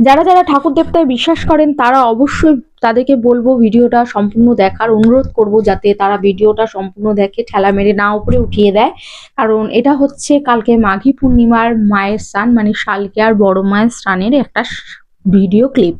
যারা যারা ঠাকুর দেবতায় বিশ্বাস করেন, তারা অবশ্যই তাদেরকে বলব ভিডিওটা সম্পূর্ণ দেখার অনুরোধ করব, যাতে তারা ভিডিওটা সম্পূর্ণ দেখে ঠেলা মেরে না উপরে উঠিয়ে দেয়। কারণ এটা হচ্ছে কালকে মাঘী পূর্ণিমার মায়ের স্নান মানে শালকেয়ার বড় মায়ের স্নানের একটা ভিডিও ক্লিপ।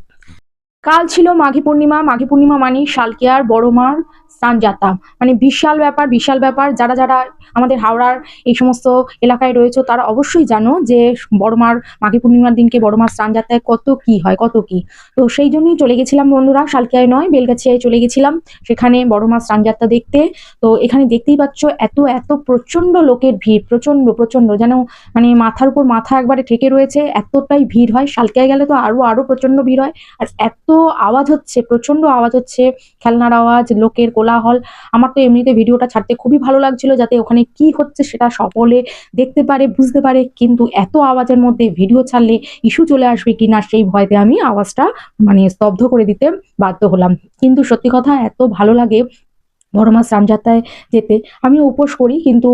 কাল ছিল মাঘী পূর্ণিমা মাঘী পূর্ণিমা মানে শালকেয়ার বড় মার স্নান যাত্রা মানে বিশাল ব্যাপার বিশাল ব্যাপার। যারা যারা আমাদের হাওড়ার এই সমস্ত এলাকায় রয়েছে, তারা অবশ্যই জানো যে বড় মার মাঘী পূর্ণিমার দিনকে বড় মার স্নান যাত্রায় কত কি হয়, কত কি। তো সেই জন্যই চলে গেছিলাম বন্ধুরা, শালকিয়ায় নয়, বেলগাছিয়ায় চলে গেছিলাম। সেখানে বড় মার স্নান যাত্রা দেখতে। তো এখানে দেখতেই পাচ্ছ এত এত প্রচণ্ড লোকের ভিড় প্রচণ্ড প্রচণ্ড যেন মানে মাথার উপর মাথা একবারে ঠেকে রয়েছে, এতটাই ভিড় হয়। শালকিয়ায় গেলে তো আরও আরও প্রচণ্ড ভিড় হয়। আর এত আওয়াজ হচ্ছে প্রচণ্ড আওয়াজ হচ্ছে, খেলনার আওয়াজ, লোকের কোলাহল। আমার তো এমনিতে ভিডিওটা ছাড়তে খুবই ভালো লাগছিল যাতে ওখানে কি হচ্ছে সেটা সকলে দেখতে পারে, বুঝতে পারে। কিন্তু এত আওয়াজের মধ্যে ভিডিও ছাড়লে ইস্যু চলে আসবে কিনা সেই ভয়তে আমি আওয়াজটা মানে স্তব্ধ করে দিতে বাধ্য হলাম। কিন্তু সত্যি কথা, এত ভালো লাগে বড় মাছ রামযাত্রায় যেতে। আমি উপোস করি কিন্তু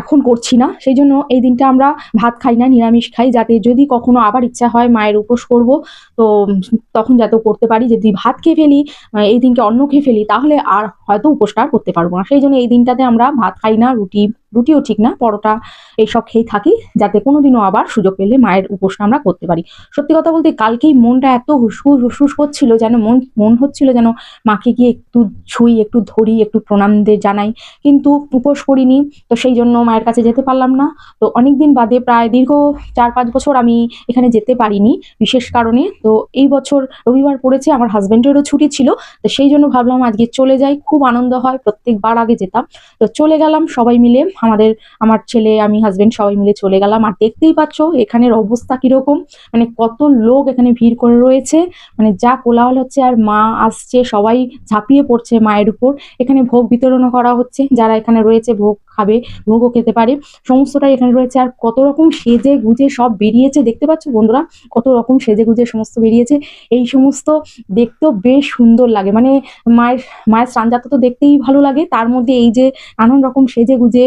এখন করছি না। সেই জন্য এই দিনটা আমরা ভাত খাই না, নিরামিষ খাই, যাতে যদি কখনো আবার ইচ্ছা হয় মায়ের উপোস করব, তো তখন যাতে করতে পারি। যদি ভাত খেয়ে ফেলি এই দিনকে অন্ন খেয়ে ফেলি, তাহলে আর হয়তো উপোসটা করতে পারব না। সেই জন্য এই দিনটাতে আমরা ভাত খাই না, রুটি রুটিও ঠিক না, পরোটা এইসব খেয়ে থাকি, যাতে কোনোদিনও আবার সুযোগ পেলে মায়ের উপোসটা আমরা করতে পারি। সত্যি কথা বলতে কালকেই মনটা এত হুসহুস হুসহুস করছিল যেন, মন মন হচ্ছিল যেন মাকে গিয়ে একটু ছুঁই, একটু ধরি, একটু প্রণাম দিয়ে জানাই। কিন্তু উপোস করিনি, তো সেই জন্য মায়ের কাছে যেতে পারলাম না। তো অনেক দিন বাদে প্রায় দীর্ঘ চার পাঁচ বছর আমি এখানে যেতে পারিনি, বিশেষ কারণে। তো এই বছর রবিবার পড়েছে, আমার হাজব্যান্ডেরও ছুটি ছিল, তো সেই জন্য ভাবলাম আজকে চলে যাই, খুব আনন্দ হয়, প্রত্যেকবার আগে যেতাম। তো চলে গেলাম সবাই মিলে আমাদের, আমার ছেলে, আমি হাজব্যান্ড সবাই মিলে চলে গেলাম। আর দেখতেই পাচ্ছ, এখানের অবস্থা কীরকম? মানে কত লোক এখানে ভিড় করে রয়েছে। মানে যা কোলাহল হচ্ছে, আর মা আসছে, সবাই ঝাঁপিয়ে পড়ছে মায়ের উপর। এখানে ভোগ বিতরণও করা হচ্ছে। যারা এখানে রয়েছে, ভোগ খাবে, ভোগও খেতে পারে। সমস্তটাই এখানে রয়েছে। আর কত রকম সেজে গুজে সব বেরিয়েছে। দেখতে পাচ্ছ বন্ধুরা, কত রকম সেজে গুজে সমস্ত বেরিয়েছে। এই সমস্ত দেখতেও বেশ সুন্দর লাগে। মানে মায়ের মায়ের স্নানযাত্রা তো দেখতেই ভালো লাগে। তার মধ্যে এই যে নানান রকম সেজে গুজে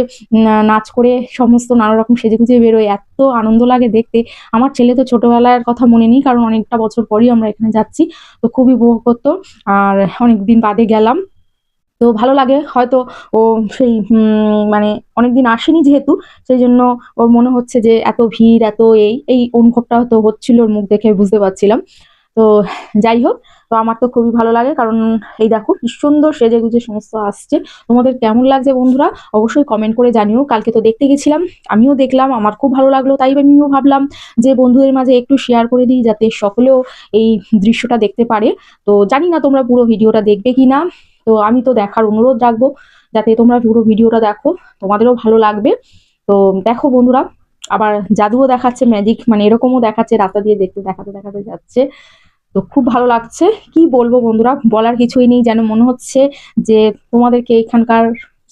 নাচ করে সমস্ত নানা রকম সেজে গুজে বেরোয়, এত আনন্দ লাগে দেখতে। আমার ছেলে তো ছোটবেলার কথা মনে নেই, কারণ অনেকটা বছর পরই আমরা এখানে যাচ্ছি, তো খুবই উপভোগ করতো আর অনেক দিন বাদে গেলাম, তো ভালো লাগে, হয়তো ও সেই মানে অনেকদিন আসেনি যেহেতু, সেই জন্য ওর মনে হচ্ছে যে এত ভিড়, এত এই এই অনুভবটা হয়তো হচ্ছিল ওর মুখ দেখে, বুঝতে পারছিলাম। তো যাই হোক তো আমার তো খুবই ভালো লাগে। কারণ এই দেখো কি সুন্দর সেজে গুজে সমস্ত আসছে। তোমাদের কেমন লাগছে বন্ধুরা? অবশ্যই কমেন্ট করে জানিও। কালকে তো দেখতে গেছিলাম, আমিও দেখলাম, আমার খুব ভালো লাগল, তাই আমিও ভাবলাম যে বন্ধুদের মাঝে একটু শেয়ার করে দিই যাতে সকলেও এই দৃশ্যটা দেখতে পারে। তো জানি না তোমরা পুরো ভিডিওটা দেখবে কি না তো আমি তো দেখার অনুরোধ রাখব, যাতে তোমরা পুরো ভিডিওটা দেখো। তোমাদেরও ভালো লাগবে। তো দেখো বন্ধুরা, আবার জাদুও দেখাচ্ছে ম্যাজিক মানে এরকমও দেখাচ্ছে, রাস্তা দিয়ে দেখতে, দেখাতে দেখাতে যাচ্ছে। তো খুব ভালো লাগছে। কি বলব বন্ধুরা, বলার কিছুই নেই, যেন মনে হচ্ছে যে তোমাদেরকে এখানকার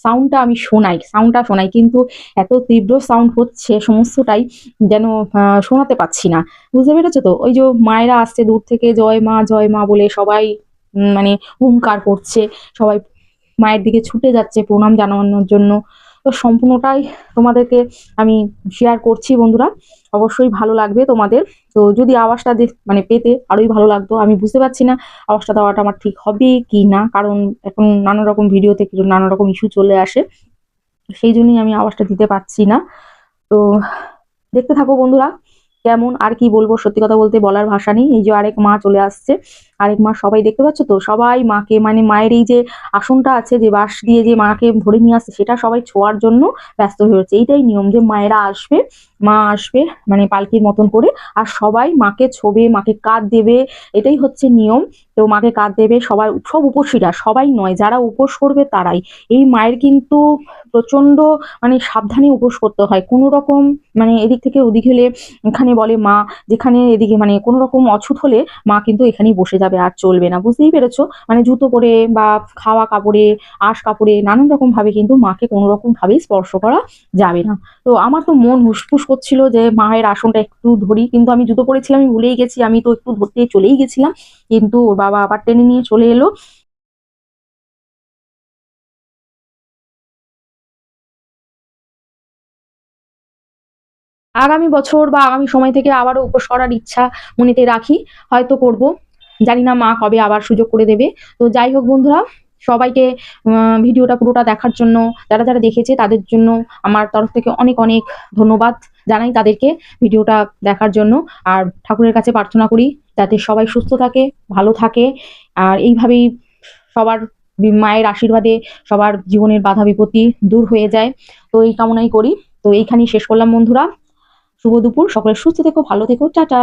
সাউন্ডটা আমি শোনাই সাউন্ডটা শোনাই, কিন্তু এত তীব্র সাউন্ড হচ্ছে সমস্তটাই যেন শোনাতে পাচ্ছি না। বুঝতে পেরেছ তো? ওই যে মায়েরা আসছে দূর থেকে, জয় মা জয় মা বলে সবাই মানে হুঙ্কার করছে, সবাই মায়ের দিকে ছুটে যাচ্ছে প্রণাম জানানোর জন্য। তো সম্পূর্ণটাই তোমাদেরকে আমি শেয়ার করছি বন্ধুরা। অবশ্যই ভালো লাগবে তোমাদের। তো যদি আওয়াজটা মানে পেতে আরোই ভালো লাগতো, আমি বুঝতে পারছি না আওয়াজটা দেওয়াটা আমার ঠিক হবে কি না, কারণ এখন নানা রকম ভিডিওতে নানা রকম ইস্যু চলে আসে। সেই জন্যই আমি আওয়াজটা দিতে পারছি না। তো দেখতে থাকো বন্ধুরা, কেমন, আর কি বলব সত্যি কথা বলতে বলার ভাষা নেই। এই যে আরেক মা চলে আসছে। আরেক মা সবাই দেখতে পাচ্ছ তো? সবাই মাকে মানে মায়ের এই যে আসনটা আছে, যে বাঁশ দিয়ে যে মাকে ধরে নিয়ে আসছে, সেটা সবাই ছোঁয়ার জন্য ব্যস্ত হয়ে রয়েছে। এইটাই নিয়ম যে মায়েরা আসবে, মা আসবে মানে পালকির মতন করে, আর সবাই মাকে ছোবে, মাকে কাঁধ দেবে, এটাই হচ্ছে নিয়ম। তো মাকে কাঁধ দেবে, সবাই সব উপসীরা, সবাই নয়, যারা উপোস করবে তারাই। এই মায়ের কিন্তু প্রচণ্ড মানে সাবধানে উপোস করতে হয়। কোনো রকম মানে এদিক থেকে ওদিক হলে এখানে বলে মা, যেখানে এদিকে মানে কোনো রকম অছুত হলে মা কিন্তু এখানেই বসে যাবে। আর চলবে না, বুঝতেই পেরেছ? মানে জুতো পরে বা খাওয়া কাপড়ে, আশ কাপড়ে নানান রকম ভাবে কিন্তু মাকে কোনো রকম ভাবেই স্পর্শ করা যাবে না। তো আমার তো মন হুসফুস করছিল যে মায়ের আসনটা একটু ধরি, কিন্তু আমি জুতো পরেছিলাম, আমি ভুলেই গেছি, আমি তো একটু ধরতে চলেই গেছিলাম, কিন্তু ওর বাবা আবার টেনে নিয়ে চলে এলো। আগামী বছর বা আগামী সময় থেকে আবারও উপোস করার ইচ্ছা মনেতে রাখি, হয়তো করব। জানি না মা কবে আবার সুযোগ করে দেবে। তো যাই হোক বন্ধুরা, সবাইকে ভিডিওটা পুরোটা দেখার জন্য, যারা যারা দেখেছে তাদের জন্য আমার তরফ থেকে অনেক অনেক ধন্যবাদ জানাই তাদেরকে ভিডিওটা দেখার জন্য। আর ঠাকুরের কাছে প্রার্থনা করি যাতে সবাই সুস্থ থাকে, ভালো থাকে। আর এইভাবেই সবার মায়ের আশীর্বাদে সবার জীবনের বাধা বিপত্তি দূর হয়ে যায়। তো এই কামনাই করি। তো এইখানেই শেষ করলাম বন্ধুরা। শুভ দুপুর, সকলে সুস্থ থেকো, ভালো থেকো, টাটা।